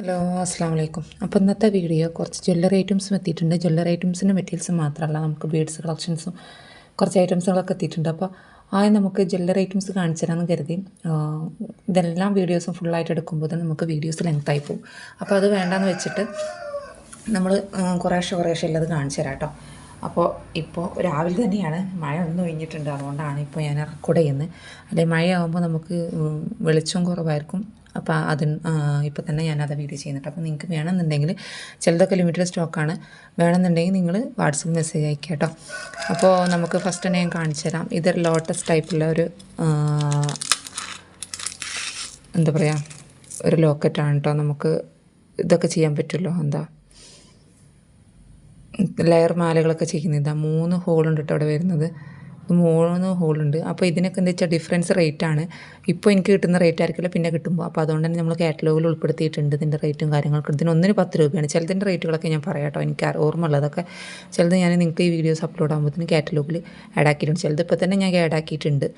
Hello അസ്സാം വലൈക്കും അപ്പോൾ ഇന്നത്തെ വീഡിയോ കുറച്ച് ജ്വല്ലറി ഐറ്റംസും എത്തിയിട്ടുണ്ട്. ജ്വല്ലറി ഐറ്റംസിന്റെ മെറ്റീരിയൽസ് മാത്രമല്ല നമുക്ക് ബീഡ്സ് കളക്ഷൻസും കുറച്ച് ഐറ്റംസുകളൊക്കെ എത്തിയിട്ടുണ്ട്. അപ്പോൾ ആദ്യം നമുക്ക് ജ്വല്ലറി ഐറ്റംസ് കാണിച്ചു തരാമെന്ന് കരുതി. ഇതെല്ലാം വീഡിയോസും ഫുള്ളായിട്ട് എടുക്കുമ്പോൾ തന്നെ നമുക്ക് വീഡിയോസ് ലെങ്ത്തായി പോകും. അപ്പോൾ അത് വേണ്ടാന്ന് വെച്ചിട്ട് നമ്മൾ കുറേശ്ശെ കുറേശ്ശെ ഉള്ളത് കാണിച്ചു തരാം കേട്ടോ അപ്പോൾ ഇപ്പോൾ രാവിലെ തന്നെയാണ്. മഴ ഒന്ന് ഒഴിഞ്ഞിട്ടുണ്ട്. അതുകൊണ്ടാണ് ഇപ്പോൾ ഞാൻ റെക്കോർഡ് ചെയ്യുന്നത്. അല്ലെങ്കിൽ മഴയാകുമ്പോൾ നമുക്ക് വെളിച്ചം കുറവായിരിക്കും. അപ്പോൾ അത് ഇപ്പോൾ തന്നെ ഞാനത് വീഡിയോ ചെയ്യുന്നുണ്ട്. അപ്പോൾ നിങ്ങൾക്ക് വേണമെന്നുണ്ടെങ്കിൽ ചിലതൊക്കെ ലിമിറ്റഡ് സ്റ്റോക്കാണ്. വേണമെന്നുണ്ടെങ്കിൽ നിങ്ങൾ വാട്സപ്പ് മെസ്സേജ് അയക്കുക കേട്ടോ. അപ്പോൾ നമുക്ക് ഫസ്റ്റ് തന്നെ ഞാൻ കാണിച്ചു തരാം. ഇതൊരു ലോട്ടസ് ടൈപ്പുള്ള ഒരു എന്താ പറയുക ഒരു ലോക്കറ്റാണ് കേട്ടോ നമുക്ക് ഇതൊക്കെ ചെയ്യാൻ പറ്റുമല്ലോ എന്താ? ലെയർ മാലകളൊക്കെ ചെയ്യുന്നത്. ഇതാ മൂന്ന് ഹോളുണ്ട് കേട്ടോ അവിടെ വരുന്നത്. മൂന്ന് ഹോളുണ്ട്. അപ്പോൾ ഇതിനൊക്കെ എന്താ വെച്ചാൽ ഡിഫറൻസ് റേറ്റാണ് ഇപ്പോൾ എനിക്ക് കിട്ടുന്ന റേറ്റ് ആയിരിക്കില്ല പിന്നെ കിട്ടുമ്പോൾ അപ്പോൾ അതുകൊണ്ട് തന്നെ നമ്മൾ കാറ്റലോഗിൽ ഉൾപ്പെടുത്തിയിട്ടുണ്ട് ഇതിന്റെ റേറ്റും കാര്യങ്ങളൊക്കെ ഇതിന് ഒന്നിന് പത്ത് രൂപയാണ്. ചിലതിന്റെ റേറ്റുകളൊക്കെ ഞാൻ പറയാം കേട്ടോ. എനിക്ക് ഓർമ്മയുള്ളതൊക്കെ. ചിലത് ഞാൻ നിങ്ങൾക്ക് ഈ വീഡിയോസ് അപ്ലോഡ് ആകുമ്പോഴത്തേന് കാറ്റലോഗിൽ ആഡ് ആക്കിയിട്ടുണ്ട്. ചിലത് ഇപ്പോൾ തന്നെ ഞാൻ ആഡ് ആക്കിയിട്ടുണ്ട്.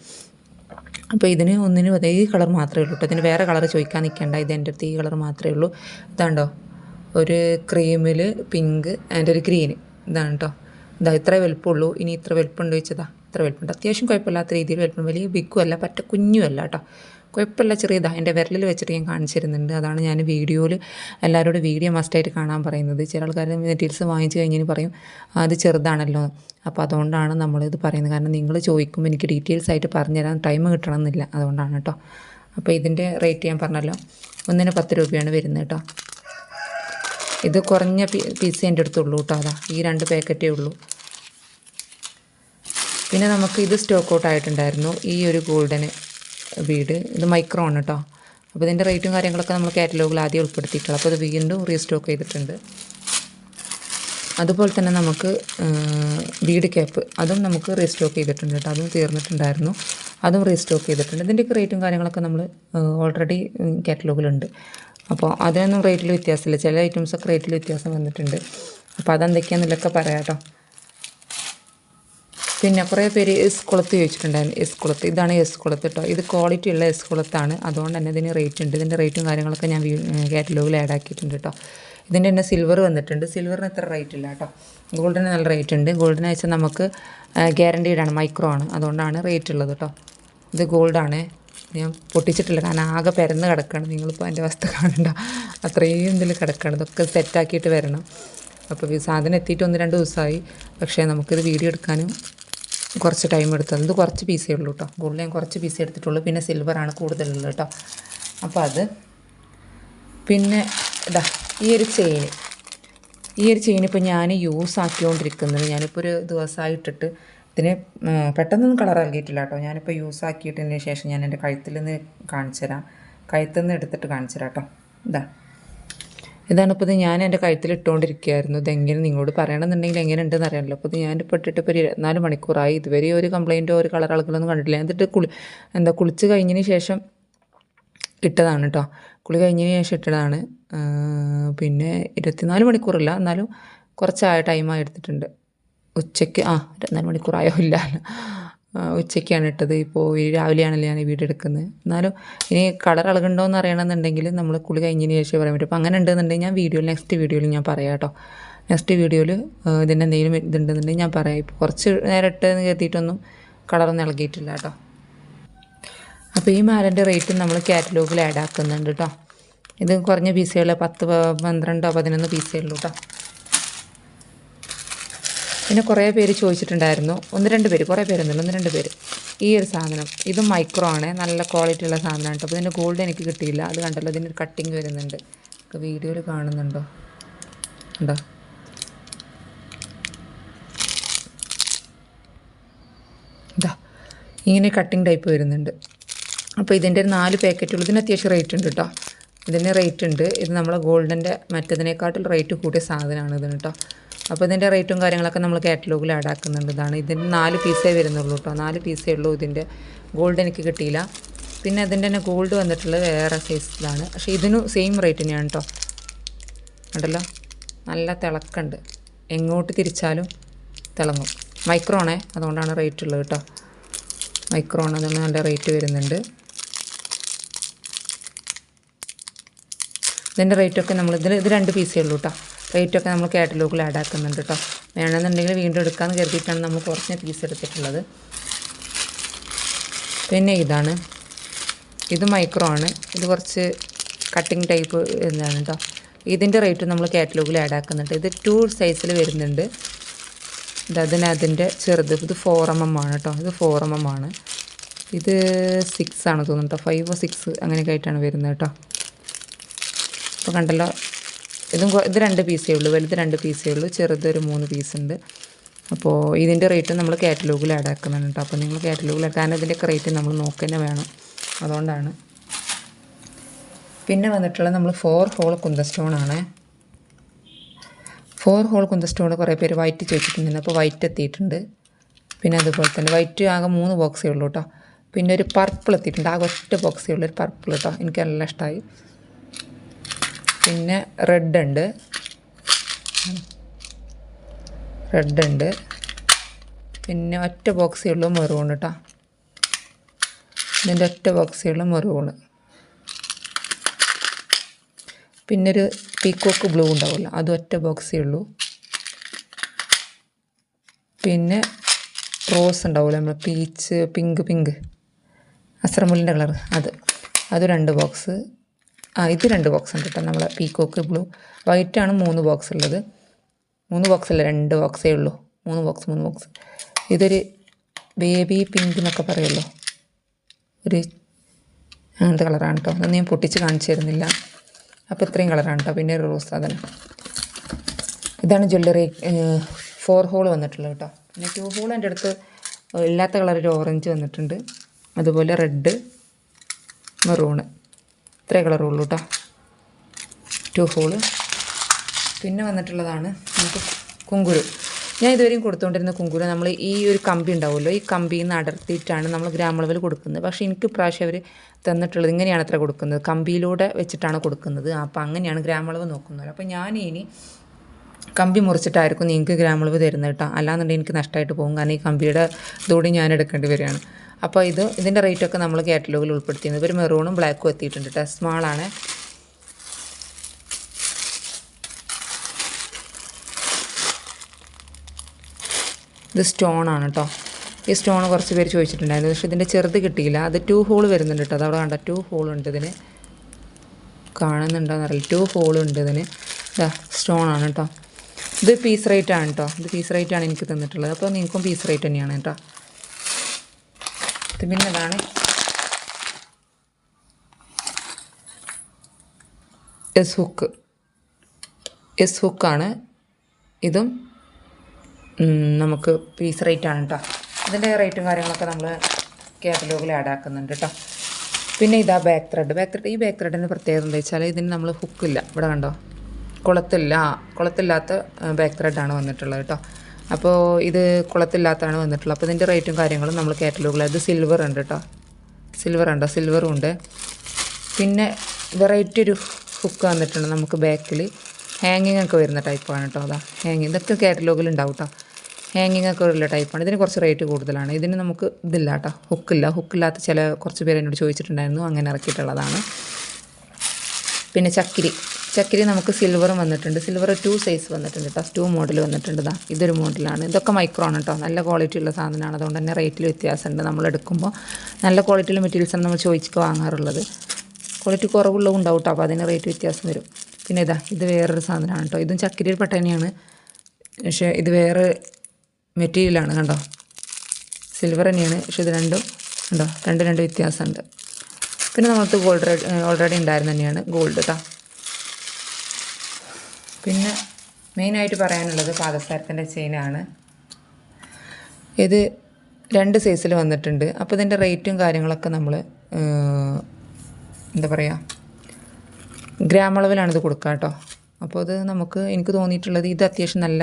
അപ്പോൾ ഇതിന് ഒന്നിന് അതേ കളർ മാത്രമേ ഉള്ളൂ കേട്ടോ. ഇതിന് വേറെ കളർ ചോദിക്കാൻ നിൽക്കേണ്ട ഇത് എന്റെ അടുത്ത് ഈ കളർ മാത്രമേ ഉള്ളൂ. ഇതാണ്ടോ? ഒരു ക്രീമിൽ പിങ്ക് ആൻഡ് ഒരു ഗ്രീന് ഇതാണ് കേട്ടോ. ഇതാ ഇത്ര വലുപ്പമുള്ളൂ ഇനി ഇത്ര വലുപ്പമുണ്ട് വെച്ചതാ ഇത്ര വലുപ്പമുണ്ട് അത്യാവശ്യം കുഴപ്പമില്ലാത്ത രീതിയിൽ വലുപ്പം. വലിയ ബിഗും അല്ല പറ്റ കുഞ്ഞും അല്ല കേട്ടോ. കുഴപ്പമില്ല ചെറിയതാ. എന്റെ വിരലിൽ വെച്ചിട്ട് ഞാൻ കാണിച്ചിരുന്നുണ്ട് അതാണ് ഞാൻ വീഡിയോയിൽ എല്ലാവരോടും വീഡിയോ മസ്റ്റായിട്ട് കാണാൻ പറയുന്നത്. ചില ആൾക്കാർ മെറ്റീരിയൽസ് വാങ്ങിച്ച് കഴിഞ്ഞാൽ പറയും "ആ, അത് ചെറുതാണല്ലോ. അപ്പോൾ അതുകൊണ്ടാണ് നമ്മളിത് പറയുന്നത്. കാരണം നിങ്ങൾ ചോദിക്കുമ്പോൾ എനിക്ക് ഡീറ്റെയിൽസ് ആയിട്ട് പറഞ്ഞുതരാൻ ടൈം കിട്ടണമെന്നില്ല. അതുകൊണ്ടാണ് കേട്ടോ. അപ്പോൾ ഇതിന്റെ റേറ്റ് ഞാൻ പറഞ്ഞല്ലോ. ഒന്നിന് പത്ത് രൂപയാണ് വരുന്നത് കേട്ടോ. ഇത് കുറഞ്ഞ പീസ് എന്റെ അടുത്തുള്ളൂ കേട്ടോ. അതാ ഈ രണ്ട് പാക്കറ്റേ ഉള്ളൂ. പിന്നെ നമുക്ക് ഇത് സ്റ്റോക്ക് ഔട്ട് ആയിട്ടുണ്ടായിരുന്നു. ഈ ഒരു ഗോൾഡൻ ബീഡ് ഇത് മൈക്രോ ആണ് കേട്ടോ അപ്പോൾ ഇതിന്റെ റേറ്റും കാര്യങ്ങളൊക്കെ നമ്മൾ കാറ്റലോഗിൽ ആദ്യം ഉൾപ്പെടുത്തിയിട്ടുള്ളൂ. അപ്പോൾ അത് വീണ്ടും റീസ്റ്റോക്ക് ചെയ്തിട്ടുണ്ട്. അതുപോലെ തന്നെ നമുക്ക് ബീഡ് ക്യാപ്പ് അതും നമുക്ക് റീസ്റ്റോക്ക് ചെയ്തിട്ടുണ്ട് കേട്ടോ അതും തീർന്നിട്ടുണ്ടായിരുന്നു. അതും റീസ്റ്റോക്ക് ചെയ്തിട്ടുണ്ട്. ഇതിന്റെയൊക്കെ റേറ്റും കാര്യങ്ങളൊക്കെ നമ്മൾ ഓൾറെഡി കാറ്റലോഗിലുണ്ട് അപ്പോൾ അതിനൊന്നും റേറ്റിൽ വ്യത്യാസമില്ല. ചില ഐറ്റംസൊക്കെ റേറ്റിൽ വ്യത്യാസം വന്നിട്ടുണ്ട്. അപ്പോൾ അതെന്തൊക്കെയാണെന്നുള്ളതൊക്കെ പറയാം കേട്ടോ പിന്നെ കുറേ പേര് എസ് കുളത്ത് ചോദിച്ചിട്ടുണ്ടായിരുന്നു. എസ് കുളത്ത് ഇതാണ് എസ് കുളത്ത് കേട്ടോ ഇത് ക്വാളിറ്റി ഉള്ള എസ് കുളത്താണ് അതുകൊണ്ട് തന്നെ ഇതിന് റേറ്റ് ഉണ്ട്. ഇതിന്റെ റേറ്റും കാര്യങ്ങളൊക്കെ ഞാൻ കാറ്റലോഗിൽ ആഡ് ആക്കിയിട്ടുണ്ട് കേട്ടോ ഇതിന്റെ തന്നെ സിൽവർ വന്നിട്ടുണ്ട്. സിൽവറിന് ഇത്ര റേറ്റ് ഇല്ല കേട്ടോ ഗോൾഡിന് നല്ല റേറ്റ് ഉണ്ട്. ഗോൾഡിന് വെച്ചാൽ നമുക്ക് ഗ്യാരണ്ടീഡ് ആണ്. മൈക്രോ ആണ്. അതുകൊണ്ടാണ് റേറ്റ് ഉള്ളത് കേട്ടോ ഇത് ഗോൾഡാണ് ഞാൻ പൊട്ടിച്ചിട്ടില്ല. കാരണം ആകെ പരന്ന് കിടക്കുകയാണ് നിങ്ങളിപ്പോൾ എന്റെ അവസ്ഥ കാണണ്ട. അത്രയും ഇതിൽ കിടക്കുകയാണ് ഇതൊക്കെ സെറ്റാക്കിയിട്ട് വരണം. അപ്പോൾ സാധനം എത്തിയിട്ട് ഒന്ന് രണ്ട് ദിവസമായി പക്ഷേ നമുക്കിത് വീഡിയോ എടുക്കാനും കുറച്ച് ടൈം എടുത്തത്. ഇത് കുറച്ച് പീസേ ഉള്ളൂ കേട്ടോ ഗോൾഡ് ഞാൻ കുറച്ച് പീസേ എടുത്തിട്ടുള്ളൂ. പിന്നെ സിൽവറാണ് കൂടുതലുള്ളത് കേട്ടോ അപ്പോൾ അത് പിന്നെ ഇതാ ഈ ഒരു ചെയിൻ ഈ ഒരു ചെയിൻ ഇപ്പോൾ ഞാൻ യൂസ് ആക്കിക്കൊണ്ടിരിക്കുന്നത് ഞാനിപ്പോൾ ഒരു ദിവസമായിട്ടിട്ട് ഇതിന് പെട്ടെന്നൊന്നും കളർ നൽകിയിട്ടില്ല കേട്ടോ ഞാനിപ്പോൾ യൂസ് ആക്കിയിട്ടതിന് ശേഷം ഞാൻ എന്റെ കഴുത്തിൽ നിന്ന് കാണിച്ചു തരാം കഴുത്തിൽ നിന്ന് എടുത്തിട്ട് കാണിച്ചു തരാം കേട്ടോ ഇതാ ഇതാണ് ഇപ്പോൾ ഞാൻ എന്റെ കഴുത്തിൽ ഇട്ടുകൊണ്ടിരിക്കുകയായിരുന്നു ഇതെങ്ങനെ നിങ്ങളോട് പറയണമെന്നുണ്ടെങ്കിൽ എങ്ങനെ ഉണ്ടെന്ന് അറിയാമല്ലോ. അപ്പോൾ ഇത് ഇപ്പോൾ ഇട്ടിട്ട് ഇപ്പോൾ ഇരുപത്തിനാല് മണിക്കൂറായി. ഇതുവരെ ഒരു കംപ്ലയിന്റോ ഒരു കളർ അളകളൊന്നും കണ്ടിട്ടില്ല. എന്നിട്ട് കുളി എന്താ കുളിച്ച് കഴിഞ്ഞതിന് ശേഷം ഇട്ടതാണ് കേട്ടോ. കുളി കഴിഞ്ഞതിന് ശേഷം ഇട്ടതാണ്. പിന്നെ ഇരുപത്തിനാല് മണിക്കൂറില്ല എന്നാലും കുറച്ചായ ടൈമായി എടുത്തിട്ടുണ്ട്. ഉച്ചയ്ക്ക് ആ ഇരുപത്തിനാല് മണിക്കൂറായോ ഇല്ല. ഉച്ചയ്ക്കാണ് ഇട്ടത്. ഇപ്പോൾ രാവിലെയാണല്ലോ ഞാൻ വീഡിയോ എടുക്കുന്നത്. എന്നാലും ഇനി കളർ ഇളകുണ്ടോ എന്ന് അറിയണമെന്നുണ്ടെങ്കിൽ നമ്മൾ കുളി കഴിഞ്ഞതിന് ശേഷം പറയാൻ പറ്റും. അപ്പോൾ അങ്ങനെ ഉണ്ടെന്നുണ്ടെങ്കിൽ ഞാൻ വീഡിയോ നെക്സ്റ്റ് വീഡിയോയിൽ ഞാൻ പറയാം കേട്ടോ. നെക്സ്റ്റ് വീഡിയോയിൽ ഇതിന്റെ എന്തെങ്കിലും ഇതുണ്ടെന്നുണ്ടെങ്കിൽ ഞാൻ പറയാം. ഇപ്പോൾ കുറച്ച് നേരം ഇട്ടെന്ന് കരുതിയിട്ടൊന്നും കളറൊന്നും ഇളകിയിട്ടില്ല കേട്ടോ. അപ്പോൾ ഈ മാലന്റെ റേറ്റ് നമ്മൾ കാറ്റലോഗിൽ ആഡ് ആക്കുന്നുണ്ട് കേട്ടോ. ഇത് കുറഞ്ഞ പീസുകൾ പത്ത് പന്ത്രണ്ടോ പതിനൊന്ന് പീസേ ഉള്ളൂ കേട്ടോ. പിന്നെ കുറേ പേര് ചോദിച്ചിട്ടുണ്ടായിരുന്നു. ഒന്ന് രണ്ട് പേര് കുറേ പേരൊന്നുമില്ല ഒന്ന് രണ്ട് പേര്. ഈ ഒരു സാധനം ഇത് മൈക്രോ ആണ്. നല്ല ക്വാളിറ്റി ഉള്ള സാധനമാണ് കേട്ടോ. അപ്പോൾ ഇതിന്റെ ഗോൾഡ് എനിക്ക് കിട്ടിയില്ല. അത് കണ്ടല്ലോ ഇതിന്റെ ഒരു കട്ടിങ് വരുന്നുണ്ട് വീഡിയോയിൽ കാണുന്നുണ്ടോ? ഉണ്ടോ? ഇതാ ഇങ്ങനെ കട്ടിങ് ടൈപ്പ് വരുന്നുണ്ട്. അപ്പോൾ ഇതിന്റെ ഒരു നാല് പാക്കറ്റുള്ളൂ ഇതിന് അത്യാവശ്യം റേറ്റ് ഉണ്ട് കേട്ടോ. ഇതിന് റേറ്റ് ഉണ്ട്. ഇത് നമ്മളെ ഗോൾഡിന്റെ മറ്റതിനെക്കാട്ടിൽ റേറ്റ് കൂടിയ സാധനമാണ് ഇതിന് കേട്ടോ അപ്പോൾ ഇതിന്റെ റേറ്റും കാര്യങ്ങളൊക്കെ നമ്മൾ കാറ്റലോഗിൽ ആഡ് ആക്കുന്നുണ്ട്. ഇതാണ്. ഇതിന് നാല് പീസേ വരുന്നുള്ളൂ കേട്ടോ നാല് പീസേ ഉള്ളൂ ഇതിന്റെ. ഗോൾഡ് എനിക്ക് കിട്ടിയില്ല. പിന്നെ അതിന്റെ തന്നെ ഗോൾഡ് വന്നിട്ടുള്ളത് വേറെ സൈസ് ഇതാണ്. പക്ഷേ ഇതിനും സെയിം റേറ്റ് തന്നെയാണ് കേട്ടോ ഉണ്ടല്ലോ നല്ല തിളക്കുണ്ട്. എങ്ങോട്ട് തിരിച്ചാലും തിളങ്ങും. മൈക്രോണേ അതുകൊണ്ടാണ് റേറ്റ് ഉള്ളത് കേട്ടോ മൈക്രോൺ അതിന് നല്ല റേറ്റ് വരുന്നുണ്ട്. ഇതിന്റെ റേറ്റൊക്കെ നമ്മൾ ഇതിൽ ഇത് രണ്ട് പീസേ ഉള്ളൂ കേട്ടോ റേറ്റൊക്കെ നമ്മൾ കാറ്റലോഗിൽ ആഡ് ആക്കുന്നുണ്ട് കേട്ടോ വേണമെന്നുണ്ടെങ്കിൽ വീണ്ടും എടുക്കാമെന്ന് കരുതിയിട്ടാണ് നമ്മൾ കുറച്ച് പീസ് എടുത്തിട്ടുള്ളത്. പിന്നെ ഇതാണ്. ഇത് മൈക്രോ ആണ്. ഇത് കുറച്ച് കട്ടിങ് ടൈപ്പ് എന്താണ് കേട്ടോ ഇതിന്റെ റേറ്റ് നമ്മൾ കാറ്റലോഗിൽ ആഡ് ആക്കുന്നുണ്ട്. ഇത് ടു സൈസിൽ വരുന്നുണ്ട്. ഇത് അതിന് അതിന്റെ ചെറുത്. ഇത് ഫോർ എം എം ആണ് കേട്ടോ ഇത് ഫോർ എം എം ആണ്. ഇത് സിക്സ് ആണ് തോന്നുന്നു കേട്ടോ ഫൈവ് സിക്സ് അങ്ങനെയൊക്കെ ആയിട്ടാണ് വരുന്നത് കേട്ടോ അപ്പോൾ കണ്ടല്ലോ ഇതും ഇത് രണ്ട് പീസേ ഉള്ളൂ വലുത് രണ്ട് പീസേ ഉള്ളൂ ചെറുത് ഒരു മൂന്ന് പീസ് ഉണ്ട്. അപ്പോൾ ഇതിന്റെ റേറ്റ് നമ്മൾ കാറ്റലോഗിൽ ആഡ് ആക്കുന്നുണ്ട് കേട്ടോ അപ്പോൾ നിങ്ങൾ കാറ്റലോഗിൽ കാരണം ഇതിന്റെയൊക്കെ റേറ്റ് നമ്മൾ നോക്കുക വേണം. അതുകൊണ്ടാണ്. പിന്നെ വന്നിട്ടുള്ളത് നമ്മൾ ഫോർ ഹോൾ കുന്ത സ്റ്റോൺ ആണ്. ഫോർ ഹോൾ കുന്ത സ്റ്റോൺ കുറേ പേര് വൈറ്റ് ചോദിച്ചിട്ടുണ്ടായിരുന്നു. അപ്പോൾ വൈറ്റ് എത്തിയിട്ടുണ്ട്. പിന്നെ അതുപോലെ തന്നെ വൈറ്റ് ആകെ മൂന്ന് ബോക്സേ ഉള്ളൂ കേട്ടോ പിന്നെ ഒരു പർപ്പിൾ എത്തിയിട്ടുണ്ട്. ആകെ ഒറ്റ ബോക്സേ ഉള്ളൂ ഒരു പർപ്പിൾ കേട്ടോ എനിക്ക് നല്ല ഇഷ്ടമായി പിന്നെ റെഡ് ഉണ്ട് റെഡ് ഉണ്ട് പിന്നെ ഒറ്റ ബോക്സേ ഉള്ളൂ മെറൂൺ കേട്ടോ ഇതിന്റെ ഒറ്റ ബോക്സേ ഉള്ളൂ മെറൂൺ പിന്നെ ഒരു പീക്കോക്ക് ബ്ലൂ ഉണ്ടാവില്ല അത് ഒറ്റ ബോക്സേ ഉള്ളൂ. പിന്നെ റോസ് ഉണ്ടാവില്ല നമ്മൾ പീച്ച് പിങ്ക് പിങ്ക്. അസ്രമുല്ലിന്റെ കളർ അത്. അത് രണ്ട് ബോക്സ്. ഇത് രണ്ട് ബോക്സ് ഉണ്ട് കേട്ടോ നമ്മളെ പീക്കോക്ക് ബ്ലൂ വൈറ്റാണ് മൂന്ന് ബോക്സ് ഉള്ളത്. മൂന്ന് ബോക്സ് അല്ല രണ്ട് ബോക്സേ ഉള്ളൂ. മൂന്ന് ബോക്സ് മൂന്ന് ബോക്സ് ഇതൊരു ബേബി പിങ്ക് എന്നൊക്കെ പറയുമല്ലോ ഒരു അങ്ങനത്തെ കളറാണ് കേട്ടോ അതൊന്നും ഞാൻ പൊട്ടിച്ച് കാണിച്ചു തരുന്നില്ല. അപ്പോൾ ഇത്രയും കളറാണ് കേട്ടോ പിന്നെ ഒരു റോസ് സാധനം. ഇതാണ് ജ്വല്ലറി ഫോർ ഹോൾ വന്നിട്ടുള്ളത് കേട്ടോ പിന്നെ ടു ഹോൾ എന്റെ അടുത്ത് ഇല്ലാത്ത കളർ ഒരു ഓറഞ്ച് വന്നിട്ടുണ്ട്. അതുപോലെ റെഡ് മെറൂണ് ഇത്രേ കളറുള്ളൂ കേട്ടോ ടു ഹോൾ പിന്നെ വന്നിട്ടുള്ളതാണ് നമുക്ക് കുങ്കുരു. ഞാൻ ഇതുവരെയും കൊടുത്തുകൊണ്ടിരുന്ന കുങ്കുരു നമ്മൾ ഈ ഒരു കമ്പി ഉണ്ടാവുമല്ലോ ഈ കമ്പിയിൽ നിന്ന് അടർത്തിയിട്ടാണ് നമ്മൾ ഗ്രാമളവിൽ കൊടുക്കുന്നത്. പക്ഷേ എനിക്ക് പ്രാവശ്യം അവർ തന്നിട്ടുള്ളത് ഇങ്ങനെയാണ് അത്ര കൊടുക്കുന്നത്. കമ്പിയിലൂടെ വെച്ചിട്ടാണ് കൊടുക്കുന്നത്. അപ്പോൾ അങ്ങനെയാണ് ഗ്രാമളവ് നോക്കുന്നത്. അപ്പോൾ ഞാൻ ഇനി കമ്പി മുറിച്ചിട്ടായിരിക്കും നിങ്ങൾക്ക് ഗ്രാമളവ് തരുന്നത് കേട്ടോ അല്ലാന്നുണ്ടെങ്കിൽ എനിക്ക് നഷ്ടമായിട്ട് പോകും. കാരണം ഈ കമ്പിയുടെ ഇതോടെ ഞാൻ എടുക്കേണ്ടി വരികയാണ്. അപ്പോൾ ഇത് ഇതിന്റെ റേറ്റൊക്കെ നമ്മൾ കാറ്റലോഗിൽ ഉൾപ്പെടുത്തിയിരുന്നു. ഒരു മെറൂണും ബ്ലാക്കും എത്തിയിട്ടുണ്ട് കേട്ടോ. സ്മാളാണ് ഇത് സ്റ്റോൺ ആണ് കേട്ടോ. ഈ സ്റ്റോൺ കുറച്ച് പേര് ചോദിച്ചിട്ടുണ്ടായിരുന്നു. പക്ഷേ ഇതിന്റെ ചെറുത് കിട്ടിയില്ല. അത് ടു ഹോൾ വരുന്നുണ്ട് കേട്ടോ. അതവിടെ കണ്ട? ടു ഹോൾ ഉണ്ട് ഇതിന്. കാണുന്നുണ്ടോ എന്നറിയില്ല ടു ഹോൾ ഉണ്ട് ഇതിന്. ഇതാ സ്റ്റോൺ ആണ് കേട്ടോ. ഇത് പീസ് റേറ്റ് ആണ് കേട്ടോ. ഇത് പീസ് റേറ്റ് ആണ് എനിക്ക് തന്നിട്ടുള്ളത്. അപ്പോൾ നിങ്ങൾക്കും പീസ് റേറ്റ് തന്നെയാണ് കേട്ടോ. അതാണ് എസ് ഹുക്ക് എസ് ഹുക്കാണ് ഇതും നമുക്ക് പീസ് റേറ്റാണ് കേട്ടോ ഇതിന്റെ റേറ്റും കാര്യങ്ങളൊക്കെ നമ്മൾ കാറ്റലോഗിൽ ആഡ് ആക്കുന്നുണ്ട് കേട്ടോ പിന്നെ ഇതാ ബാക്ക് ത്രെഡ് ബാക്ക് ത്രെഡ് ഈ ബാക്ക് ത്രെഡിന്റെ പ്രത്യേകത എന്താ വെച്ചാൽ ഇതിന് നമ്മൾ ഹുക്കില്ല ഇവിടെ കണ്ടോ? കുളത്തില്ല. കുളത്തില്ലാത്ത ബാക്ക് ത്രെഡാണ് വന്നിട്ടുള്ളത് കേട്ടോ അപ്പോൾ ഇത് കുളത്തില്ലാത്തതാണ് വന്നിട്ടുള്ളത്. അപ്പോൾ ഇതിന്റെ റേറ്റും കാര്യങ്ങളും നമ്മൾ കാറ്റലോഗിൽ അത് സിൽവർ ഉണ്ട് കേട്ടോ സിൽവർ ഉണ്ടോ? സിൽവറും ഉണ്ട്. പിന്നെ വെറൈറ്റി ഒരു ഹുക്ക് വന്നിട്ടുണ്ട് നമുക്ക് ബാക്കിൽ ഹാങ്ങിങ് ഒക്കെ വരുന്ന ടൈപ്പാണ് കേട്ടോ അതാ ഹാങ്ങിങ് ഇതൊക്കെ കാറ്റലോഗിൽ ഉണ്ടാവും കേട്ടോ ഹാങ്ങിങ് ഒക്കെ ഉള്ള ടൈപ്പാണ് ഇതിന് കുറച്ച് റേറ്റ് കൂടുതലാണ്. ഇതിന് നമുക്ക് ഇതില്ല കേട്ടോ ഹുക്കില്ല ഹുക്കില്ലാത്ത ചില കുറച്ച് പേര് എന്നോട് ചോദിച്ചിട്ടുണ്ടായിരുന്നു. അങ്ങനെ ഇറക്കിയിട്ടുള്ളതാണ്. പിന്നെ ചക്കിരി. ചക്കിരി നമുക്ക് സിൽവറും വന്നിട്ടുണ്ട്. സിൽവർ ടു സൈസ് വന്നിട്ടുണ്ട് കേട്ടോ. ടു മോഡൽ വന്നിട്ടുണ്ട് ഇതാ ഇതൊരു മോഡലാണ് ഇതൊക്കെ മൈക്രോ ആണ് കേട്ടോ. നല്ല ക്വാളിറ്റി ഉള്ള സാധനമാണ്. അതുകൊണ്ട് തന്നെ റേറ്റിൽ വ്യത്യാസമുണ്ട് നമ്മൾ എടുക്കുമ്പോൾ. നല്ല ക്വാളിറ്റിയുള്ള മെറ്റീരിയൽസാണ് നമ്മൾ ചോദിച്ചിട്ട് വാങ്ങാറുള്ളത്. ക്വാളിറ്റി കുറവുള്ളതും ഉണ്ടാവും കേട്ടോ. അപ്പോൾ അതിന് റേറ്റ് വ്യത്യാസം വരും. പിന്നെ ഇതാ ഇത് വേറൊരു സാധനമാണ് കേട്ടോ. ഇതും ചക്കരി പെട്ട പക്ഷേ ഇത് വേറെ മെറ്റീരിയലാണ് കണ്ടോ? സിൽവർ തന്നെയാണ്. പക്ഷേ ഇത് രണ്ടും കണ്ടോ? രണ്ട് രണ്ട് വ്യത്യാസമുണ്ട്. പിന്നെ നമ്മൾക്ക് ഗോൾഡ് ഓൾറെഡി ഉണ്ടായിരുന്ന തന്നെയാണ് ഗോൾഡ് കേട്ടോ പിന്നെ മെയിനായിട്ട് പറയാനുള്ളത് പാദസരത്തിന്റെ ചെയിനാണ്. ഇത് രണ്ട് സൈസിൽ വന്നിട്ടുണ്ട്. അപ്പോൾ ഇതിന്റെ റേറ്റും കാര്യങ്ങളൊക്കെ നമ്മൾ എന്താ പറയുക ഗ്രാമളവിലാണ് ഇത് കൊടുക്കുക കേട്ടോ. അപ്പോൾ അത് നമുക്ക് എനിക്ക് തോന്നിയിട്ടുള്ളത് ഇത് അത്യാവശ്യം നല്ല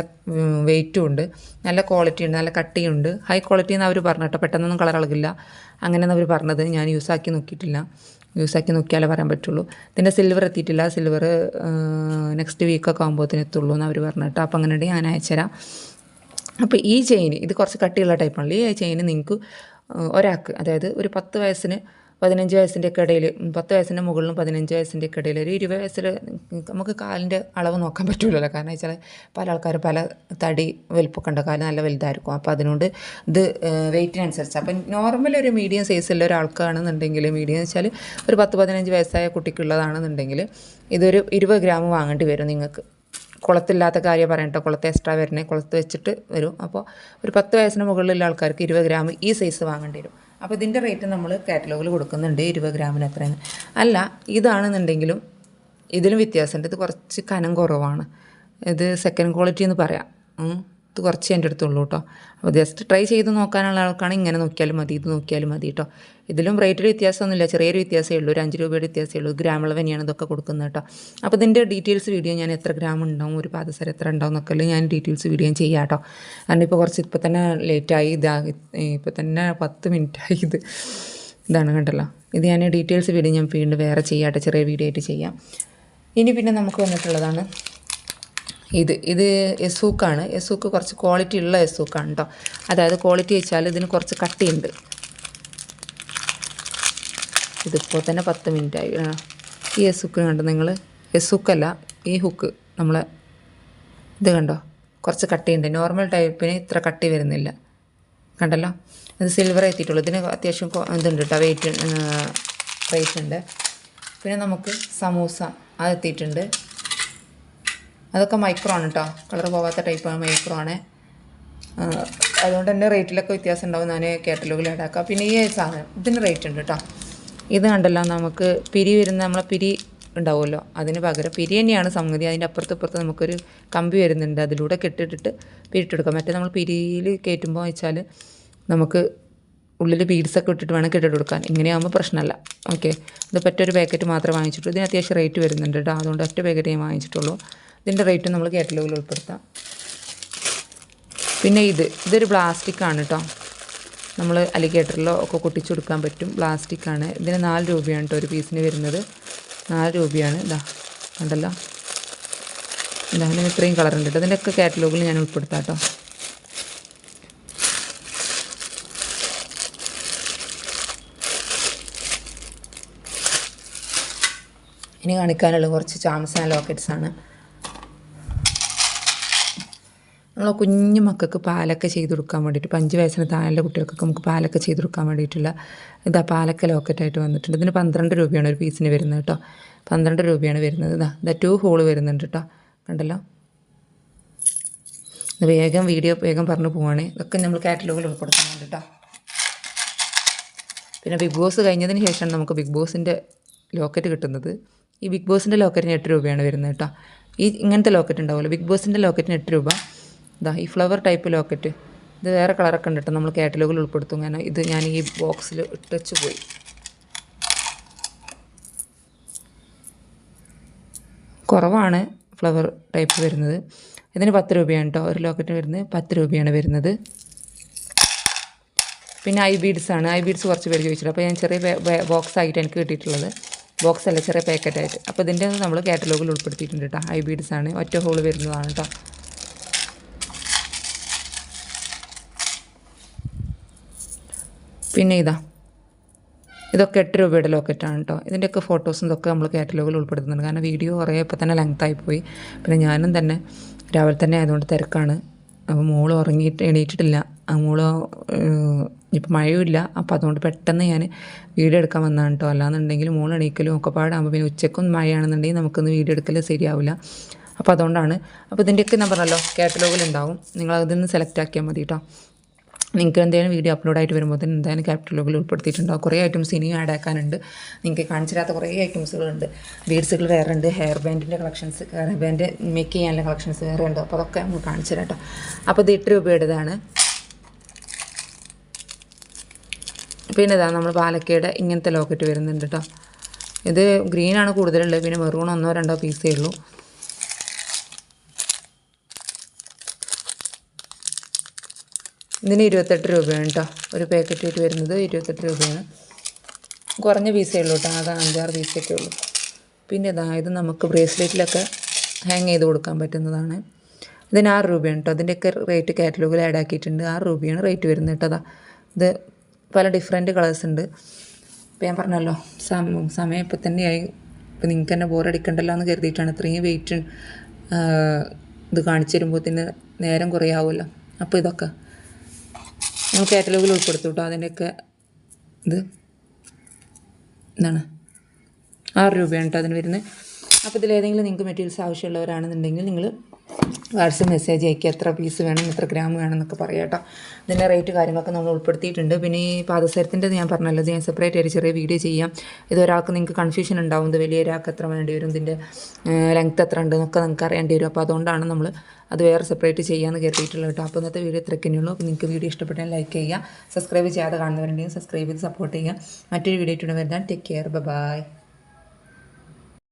വെയിറ്റും ഉണ്ട്. നല്ല ക്വാളിറ്റി ഉണ്ട് നല്ല കട്ടിയുണ്ട് ഹൈ ക്വാളിറ്റി എന്ന് അവർ പറഞ്ഞു കേട്ടോ. പെട്ടെന്നൊന്നും കളർ ഇളകില്ല. അങ്ങനെയെന്ന് അവർ പറഞ്ഞത്. ഞാൻ യൂസാക്കി നോക്കിയിട്ടില്ല. യൂസാക്കി നോക്കിയാലേ പറയാൻ പറ്റുള്ളൂ. ഇതിന്റെ സിൽവർ എത്തിയിട്ടില്ല. സിൽവർ നെക്സ്റ്റ് വീക്കൊക്കെ ആകുമ്പോഴത്തേന് എത്തുള്ളൂ എന്ന് അവർ പറഞ്ഞു കേട്ടോ. അപ്പോൾ അങ്ങനെ ഉണ്ടെങ്കിൽ ഞാൻ അയച്ചുതരാം അപ്പോൾ ഈ ചെയിൻ ഇത് കുറച്ച് കട്ടിയുള്ള ടൈപ്പാണല്ലോ ഈ ചെയിൻ നിങ്ങൾക്ക് ഒരാൾക്ക് അതായത് ഒരു പത്ത് വയസ്സിന് പതിനഞ്ച് വയസ്സിന്റെ ഒക്കെ ഇടയിൽ പത്ത് വയസ്സിന്റെ മുകളിലും പതിനഞ്ച് വയസ്സിന്റെ ഒക്കെ ഇടയിൽ ഒരു ഇരുപത് വയസ്സിൽ നമുക്ക് കാലിന്റെ അളവ് നോക്കാൻ പറ്റില്ലല്ലോ കാരണം വെച്ചാൽ പല ആൾക്കാർ പല തടി വലുപ്പമൊക്കെ ഉണ്ട് കാൽ നല്ല വലുതായിരിക്കും. അപ്പോൾ അതിനോട് ഇത് വെയിറ്റിനനുസരിച്ച് അപ്പം നോർമൽ ഒരു മീഡിയം സൈസുള്ള ഒരാൾക്കാണെന്നുണ്ടെങ്കിൽ മീഡിയം എന്ന് വെച്ചാൽ ഒരു പത്ത് പതിനഞ്ച് വയസ്സായ കുട്ടിക്കുള്ളതാണെന്നുണ്ടെങ്കിൽ ഇതൊരു ഇരുപത് ഗ്രാം വാങ്ങേണ്ടി വരും നിങ്ങൾക്ക്. കുളത്തില്ലാത്ത കാര്യം പറയട്ടെ കുളത്ത് എക്സ്ട്രാ വരണേ കുളത്ത് വെച്ചിട്ട് വരും. അപ്പോൾ ഒരു പത്ത് വയസ്സിന് മുകളിലുള്ള ആൾക്കാർക്ക് ഇരുപത് ഗ്രാം ഈ സൈസ് വാങ്ങേണ്ടി വരും. അപ്പോൾ ഇതിന്റെ റേറ്റ് നമ്മൾ കാറ്റലോഗിൽ കൊടുക്കുന്നുണ്ട് ഇരുപത് ഗ്രാമിന് എത്രയാണ് അല്ല ഇതാണെന്നുണ്ടെങ്കിലും ഇതിലും വ്യത്യാസമുണ്ട്. ഇത് കുറച്ച് കനം കുറവാണ്. ഇത് സെക്കൻഡ് ക്വാളിറ്റി എന്ന് പറയാം. ഇത് കുറച്ച് എന്റെ അടുത്തുള്ളൂ കേട്ടോ. അപ്പോൾ ജസ്റ്റ് ട്രൈ ചെയ്ത് നോക്കാനുള്ള ആൾക്കാണ് ഇങ്ങനെ നോക്കിയാലും മതി ഇത് നോക്കിയാലും മതി കേട്ടോ. ഇതിലും റേറ്റിൽ വ്യത്യാസമൊന്നുമില്ല ചെറിയൊരു വ്യത്യാസമേ ഉള്ളൂ ഒരു അഞ്ച് രൂപയുടെ വ്യത്യാസമേ ഉള്ളൂ ഗ്രാമുള്ള തന്നെയാണ് ഇതൊക്കെ കൊടുക്കുന്നത് കേട്ടോ. അപ്പോൾ ഇതിന്റെ ഡീറ്റെയിൽസ് വീഡിയോ ഞാൻ എത്ര ഗ്രാം ഉണ്ടാവും ഒരു പാദസരം എത്ര ഉണ്ടാവും എന്നൊക്കെ ഞാൻ ഡീറ്റെയിൽസ് വീഡിയോ ചെയ്യാം കേട്ടോ. കാരണം ഇപ്പോൾ കുറച്ച് ഇപ്പോൾ തന്നെ ലേറ്റായി ഇതാ ഇപ്പോൾ തന്നെ പത്ത് മിനിറ്റായി ഇത്. ഇതാണ് കണ്ടല്ലോ. ഇത് ഞാൻ ഡീറ്റെയിൽസ് വീഡിയോ ഞാൻ വീണ്ടും വേറെ ചെയ്യാം കേട്ടോ ചെറിയ വീഡിയോ ആയിട്ട് ചെയ്യാം. ഇനി പിന്നെ നമുക്ക് വന്നിട്ടുള്ളതാണ് ഇത് ഇത് എസൂക്കാണ്. എസൂക്ക് കുറച്ച് ക്വാളിറ്റി ഉള്ള എസൂക്കാണ് കേട്ടോ അതായത് ക്വാളിറ്റി വെച്ചാൽ ഇതിന് കുറച്ച് കട്ടിയുണ്ട്. ഇതിപ്പോൾ തന്നെ പത്ത് മിനിറ്റ് ആയി ഈ എസുക്ക് കണ്ടോ നിങ്ങൾ എസുക്കല്ല ഈ ഹുക്ക് നമ്മൾ ഇത് കണ്ടോ? കുറച്ച് കട്ടിയുണ്ട്. നോർമൽ ടൈപ്പിന് ഇത്ര കട്ടി വരുന്നില്ല. കണ്ടല്ലോ? ഇത് സിൽവർ എത്തിയിട്ടുള്ളൂ. ഇതിന് അത്യാവശ്യം ഇതുണ്ട് കേട്ടോ വെയിറ്റ് റേറ്റ് ഉണ്ട്. പിന്നെ നമുക്ക് സമൂസ അത് എത്തിയിട്ടുണ്ട്. അതൊക്കെ മൈക്രോ ആണ് കേട്ടോ കളർ പോവാത്ത ടൈപ്പാണ് മൈക്രോ ആണ് അതുകൊണ്ട് തന്നെ റേറ്റിലൊക്കെ വ്യത്യാസം ഉണ്ടാവും. ഞാൻ കാറ്റലോഗിൽ ആഡാക്കാം പിന്നെ ഈ സാധനം ഇതിന് റേറ്റ് ഉണ്ട് കേട്ടോ ഇത് കണ്ടല്ലോ നമുക്ക് പിരി വരുന്ന നമ്മളെ പിരി ഉണ്ടാവുമല്ലോ. അതിന് പകരം പിരി തന്നെയാണ് സംഗതി. അതിന്റെ അപ്പുറത്ത് ഇപ്പുറത്ത് നമുക്കൊരു കമ്പി വരുന്നുണ്ട്. അതിലൂടെ കെട്ടിട്ടിട്ട് പിരിട്ടെടുക്കാം. മറ്റേ നമ്മൾ പിരിയിൽ കയറ്റുമ്പോൾ വെച്ചാൽ നമുക്ക് ഉള്ളിൽ ബീഡ്സൊക്കെ ഇട്ടിട്ട് വേണം കെട്ടിട്ട് കൊടുക്കാൻ ഇങ്ങനെയാകുമ്പോൾ പ്രശ്നമല്ല. ഓക്കെ ഇത് പറ്റൊരു പാക്കറ്റ് മാത്രം വാങ്ങിച്ചിട്ടുള്ളൂ. ഇതിന് അത്യാവശ്യം റേറ്റ് വരുന്നുണ്ട് കേട്ടോ അതുകൊണ്ട് ഒറ്റ പാക്കറ്റ് ഞാൻ വാങ്ങിച്ചിട്ടുള്ളൂ. ഇതിന്റെ റേറ്റ് നമ്മൾ കാറ്റലോഗിൽ ഉൾപ്പെടുത്താം. പിന്നെ ഇത് ഇതൊരു പ്ലാസ്റ്റിക് ആണ് കേട്ടോ നമ്മൾ അലിഗേറ്ററിലോ ഒക്കെ കൊട്ടിച്ചു കൊടുക്കാൻ പറ്റും. പ്ലാസ്റ്റിക് ആണ്. ഇതിന് നാല് രൂപയാണ് കേട്ടോ ഒരു പീസിന് വരുന്നത്. നാല് രൂപയാണ്. ഇതാ കണ്ടല്ലോ? ഇതാ അതിന് ഇത്രയും കളർ ഉണ്ട് കേട്ടോ ഇതിന്റെയൊക്കെ കാറ്റലോഗിൽ ഞാൻ ഉൾപ്പെടുത്താം കേട്ടോ ഇനി കാണിക്കാനുള്ള കുറച്ച് ചാംസ് ആൻഡ് ലോക്കറ്റ്സ് ആണ് നമ്മൾ കുഞ്ഞു മക്കൾക്ക് പാലൊക്കെ ചെയ്ത് കൊടുക്കാൻ വേണ്ടിയിട്ട് അഞ്ച് വയസ്സിന് താഴെ കുട്ടികൾക്കൊക്കെ നമുക്ക് പാലൊക്കെ ചെയ്ത് കൊടുക്കാൻ വേണ്ടിയിട്ടുള്ള ഇതാ പാലൊക്കെ ലോക്കറ്റായിട്ട് വന്നിട്ടുണ്ട്. ഇതിന് പന്ത്രണ്ട് രൂപയാണ് ഒരു പീസിന് വരുന്നത് കേട്ടോ. പന്ത്രണ്ട് രൂപയാണ് വരുന്നത്. ഇതാ ഇതാ ടു ഹോൾ വരുന്നുണ്ട് കേട്ടോ. കണ്ടല്ലോ? വേഗം വീഡിയോ വേഗം പറഞ്ഞു പോവാണ്. ഇതൊക്കെ നമ്മൾ കാറ്റലോഗിൽ ഉൾപ്പെടുത്തുന്നുണ്ട് കേട്ടോ. പിന്നെ ബിഗ് ബോസ് കഴിഞ്ഞതിന് ശേഷമാണ് നമുക്ക് ബിഗ് ബോസിന്റെ ലോക്കറ്റ് കിട്ടുന്നത്. ഈ ബിഗ് ബോസിന്റെ ലോക്കറ്റിന് എട്ട് രൂപയാണ് വരുന്നത് കേട്ടോ. ഈ ഇങ്ങനത്തെ ലോക്കറ്റ് ഉണ്ടാവുമല്ലോ. ബിഗ് ബോസിന്റെ ലോക്കറ്റിന് എട്ട് രൂപ. ഇതാ ഈ ഫ്ലവർ ടൈപ്പ് ലോക്കറ്റ് ഇത് വേറെ കളറൊക്കെ ഉണ്ട് കേട്ടോ. നമ്മൾ കാറ്റലോഗിൽ ഉൾപ്പെടുത്തും. കാരണം ഇത് ഞാൻ ഈ ബോക്സിൽ ഇട്ടച്ച് പോയി. കുറവാണ് ഫ്ലവർ ടൈപ്പ് വരുന്നത്. ഇതിന് പത്ത് രൂപയാണ് കേട്ടോ. ഒരു ലോക്കറ്റിന് വരുന്നത് പത്ത് രൂപയാണ് വരുന്നത്. പിന്നെ ഐ ആണ്. ഐ ബീഡ്സ് കുറച്ച് പേര് ചോദിച്ചിട്ടുണ്ട്. അപ്പോൾ ഞാൻ ചെറിയ ബോക്സ് ആയിട്ട് എനിക്ക് കിട്ടിയിട്ടുള്ളത്. ബോക്സ് അല്ല ചെറിയ പാക്കറ്റായിട്ട് അപ്പോൾ ഇതിന്റെ നമ്മൾ കാറ്റലോഗിൽ ഉൾപ്പെടുത്തിയിട്ടുണ്ട് കേട്ടോ. ഐ ആണ്. ഒറ്റ ഹോൾ വരുന്നതാണ് കേട്ടോ. പിന്നെ ഇതാ. ഇതൊക്കെ എട്ട് രൂപയുടെ ലോക്കറ്റാണ് കേട്ടോ ഇതിന്റെയൊക്കെ ഫോട്ടോസും ഇതൊക്കെ നമ്മൾ കാറ്റലോഗിൽ ഉൾപ്പെടുത്തുന്നുണ്ട്. കാരണം വീഡിയോ കുറേ ഇപ്പോൾ തന്നെ ലെങ്തായി പോയി. പിന്നെ ഞാനും തന്നെ രാവിലെ തന്നെ ആയതുകൊണ്ട് തിരക്കാണ്. അപ്പോൾ മോൾ ഉറങ്ങിയിട്ട് എണീറ്റിട്ടില്ല. ആ മോൾ ഇപ്പം മഴയുമില്ല. അപ്പോൾ അതുകൊണ്ട് പെട്ടെന്ന് ഞാൻ വീഡിയോ എടുക്കാൻ വന്നതാണ് കേട്ടോ അല്ലാന്നുണ്ടെങ്കിൽ മോൾ എണീക്കലും ഒക്കെ പാടാകുമ്പോൾ പിന്നെ ഉച്ചക്കും മഴയാണെന്നുണ്ടെങ്കിൽ നമുക്കൊന്ന് വീഡിയോ എടുക്കൽ ശരിയാവില്ല. അപ്പോൾ അതുകൊണ്ടാണ്. അപ്പോൾ ഇതിന്റെയൊക്കെ ഞാൻ പറഞ്ഞല്ലോ കാറ്റലോഗിൽ ഉണ്ടാവും. നിങ്ങൾ അതിൽ സെലക്ട് ആക്കിയാൽ മതി കേട്ടോ നിങ്ങൾക്ക് എന്തെങ്കിലും വീഡിയോ അപ്ലോഡ് ആയിട്ട് വരുമ്പോൾ തന്നെ എന്തായാലും കാറ്റലോഗിൽ ഉൾപ്പെടുത്തിയിട്ടുണ്ടാവും കുറേ ഐറ്റംസ് ഇനിയും ആഡ് ആക്കാനുണ്ട്. നിങ്ങൾക്ക് കാണിച്ചിരാത്ത കുറേ ഐറ്റംസുകളുണ്ട് ബീഡ്സുകൾ വേറെ ഉണ്ട്. ഹെയർ ബാൻഡിന്റെ കളക്ഷൻസ് ഹെയർ ബാൻഡ് മേക്ക് ചെയ്യാനുള്ള കളക്ഷൻസ് വേറെ ഉണ്ട്. അപ്പോൾ അതൊക്കെ നമുക്ക് കാണിച്ചു തരാം കേട്ടോ അപ്പോൾ ഇത് എട്ട് രൂപയുടേതാണ് പിന്നെ ഇതാണ് നമ്മൾ പാലക്കയുടെ ഇങ്ങനത്തെ ലോക്കറ്റ് വരുന്നുണ്ട് കേട്ടോ ഇത് ഗ്രീനാണ് കൂടുതലുള്ളത്. പിന്നെ മെറൂൺ ഒന്നോ രണ്ടോ പീസേ ഉള്ളൂ. ഇതിന് ഇരുപത്തെട്ട് രൂപയാണ് കേട്ടോ ഒരു പാക്കറ്റ് ആയിട്ട് വരുന്നത് ഇരുപത്തെട്ട് രൂപയാണ്. കുറഞ്ഞ പീസേ ഉള്ളൂ കേട്ടോ ആകെ അഞ്ചാറ് പീസൊക്കെ ഉള്ളൂ. പിന്നെ ഇത് നമുക്ക് ബ്രേസ്ലെറ്റിലൊക്കെ ഹാങ് ചെയ്ത് കൊടുക്കാൻ പറ്റുന്നതാണ്. ഇതിന് ആറ് രൂപയാണ് കേട്ടോ അതിന്റെയൊക്കെ റേറ്റ് കാറ്റലോഗിൽ ആഡ് ആക്കിയിട്ടുണ്ട്. ആറ് രൂപയാണ് റേറ്റ് വരുന്നത് കേട്ടോ അതാ ഇത് പല ഡിഫറെന്റ് കളേഴ്സ് ഉണ്ട്. ഇപ്പം ഞാൻ പറഞ്ഞല്ലോ സമയം ഇപ്പം തന്നെയായി. ഇപ്പം നിങ്ങൾക്ക് തന്നെ ബോറടിക്കണ്ടല്ലോ എന്ന് കരുതിയിട്ടാണ് ഇത്രയും വെയിറ്റ് ഇത് കാണിച്ചു തരുമ്പോൾ തന്നെ നേരം കുറേ ആവുമല്ലോ അപ്പോൾ ഇതൊക്കെ നമ്മൾ കാറ്റലോഗിൽ ഉൾപ്പെടുത്തും കേട്ടോ അതിന്റെയൊക്കെ ഇത്. എന്താണ് ആറ് രൂപയാണ് കേട്ടോ അതിന് വരുന്നത്. അപ്പോൾ ഇതിലേതെങ്കിലും നിങ്ങൾക്ക് മെറ്റീരിയൽസ് ആവശ്യമുള്ളവരാണെന്നുണ്ടെങ്കിൽ നിങ്ങൾ വാട്സപ്പ് മെസ്സേജ് അയക്കുക എത്ര പീസ് വേണം എത്ര ഗ്രാം വേണം എന്നൊക്കെ പറയാം കേട്ടോ. ഇതിന്റെ റേറ്റ് കാര്യങ്ങളൊക്കെ നമ്മൾ ഉൾപ്പെടുത്തിയിട്ടുണ്ട്. പിന്നെ ഈ പാദസരത്തിന്റെ ഞാൻ പറഞ്ഞല്ലോ ഞാൻ സെപ്പറേറ്റ് ആയിട്ട് ചെറിയ വീഡിയോ ചെയ്യാം. ഇത് ഒരാൾക്ക് നിങ്ങൾക്ക് കൺഫ്യൂഷൻ ഉണ്ടാവും ഇത് വലിയ ഒരാൾക്ക് എത്ര വേണ്ടി വരും ഇതിന്റെ ലെങ്ത് എത്ര ഉണ്ട് എന്നൊക്കെ നിങ്ങൾക്ക് അറിയേണ്ടി വരും. അപ്പോൾ അതുകൊണ്ടാണ് നമ്മൾ അത് വേറെ സെപ്പറേറ്റ് ചെയ്യാമെന്ന് കരുതിയിട്ടുള്ളത് കേട്ടോ. അപ്പോൾ ഇന്നത്തെ വീഡിയോ ഇത്രയ്ക്കേ ഉള്ളൂ. അപ്പോൾ നിങ്ങൾക്ക് വീഡിയോ ഇഷ്ടപ്പെട്ടാൽ ലൈക്ക് ചെയ്യുക സബ്സ്ക്രൈബ് ചെയ്യാതെ കാണുന്നവരുണ്ടെങ്കിൽ സബ്സ്ക്രൈബ് ചെയ്ത് സപ്പോർട്ട് ചെയ്യുക. മറ്റൊരു വീഡിയോ ഇട്ടുകൊണ്ട് വരുന്നതാണ് ടേക്ക് കെയർ ബൈ